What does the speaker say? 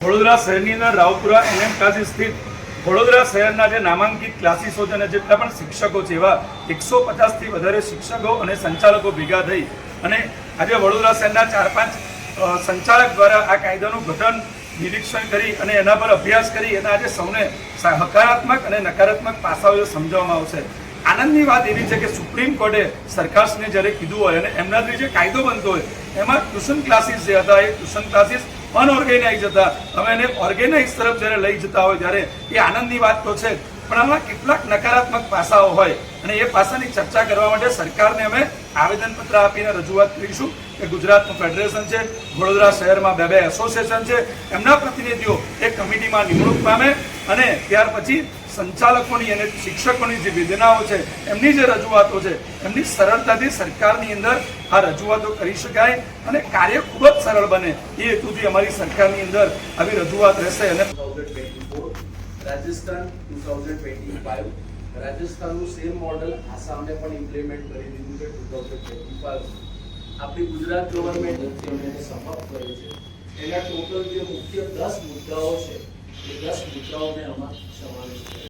વડોદરા શહેરની અંદર Raopura NM classes સ્થિત વડોદરા શહેરના જે નામાંકિત ક્લાસીસો છે અને જેટલા પણ શિક્ષકો છે એવા એકસો પચાસથી વધારે શિક્ષકો અને સંચાલકો ભેગા થઈ અને આજે વડોદરા શહેરના ચાર પાંચ સંચાલક દ્વારા આ કાયદાનું ગઠન, નિરીક્ષણ કરી અને એના પર અભ્યાસ કરી અને આજે સૌને હકારાત્મક અને નકારાત્મક પાસાઓ સમજાવવામાં આવશે. આનંદની વાત એવી છે કે સુપ્રીમ કોર્ટે સરકારશ્રીને જ્યારે કીધું હોય અને એમનાથી જે કાયદો બનતો હોય, એમાં ટ્યુશન ક્લાસીસ જે હતા એ ટ્યુશન ક્લાસીસ અનઓર્ગેનાઇઝ હતા હવે એને ઓર્ગેનાઇઝ તરફ જ્યારે લઈ જતા હોય ત્યારે એ આનંદની વાત તો છે પણ આમાં કેટલાક નકારાત્મક પાસાઓ હોય અને એ પાસાની ચર્ચા કરવા માટે સરકારને અમે આવેદનપત્ર આપીને રજૂઆત કરીશું કે ગુજરાતનું ફેડરેશન છે, વડોદરા શહેરમાં બે બે એસોસિએશન છે. એમના પ્રતિનિધિઓ એ કમિટીમાં નિમણૂક પામે અને ત્યાર પછી સંચાલકોની અને શિક્ષકોની જે વેદનાઓ છે, એમની જે રજૂઆતો છે, એમની સરળતાથી સરકારની અંદર આ રજૂઆતો કરી શકાય અને કાર્ય ખૂબ જ સરળ બને. એ હેતુથી અમારી સરકારની અંદર આવી રજૂઆત રહેશે અને 2024 રાજસ્થાન 2025 રાજસ્થાનનું સેમ મોડલ આસામને પણ ઇમ્પ્લિમેન્ટ કરી દીધું છે 2025 આપણી ગુજરાત ગવર્મેન્ટ એને સમાપ્ત કરે છે, એના ટોટલ જે મુખ્ય દસ મુદ્દાઓ છે એ દસ મુદ્દાઓને આમાં સમાવેશ છે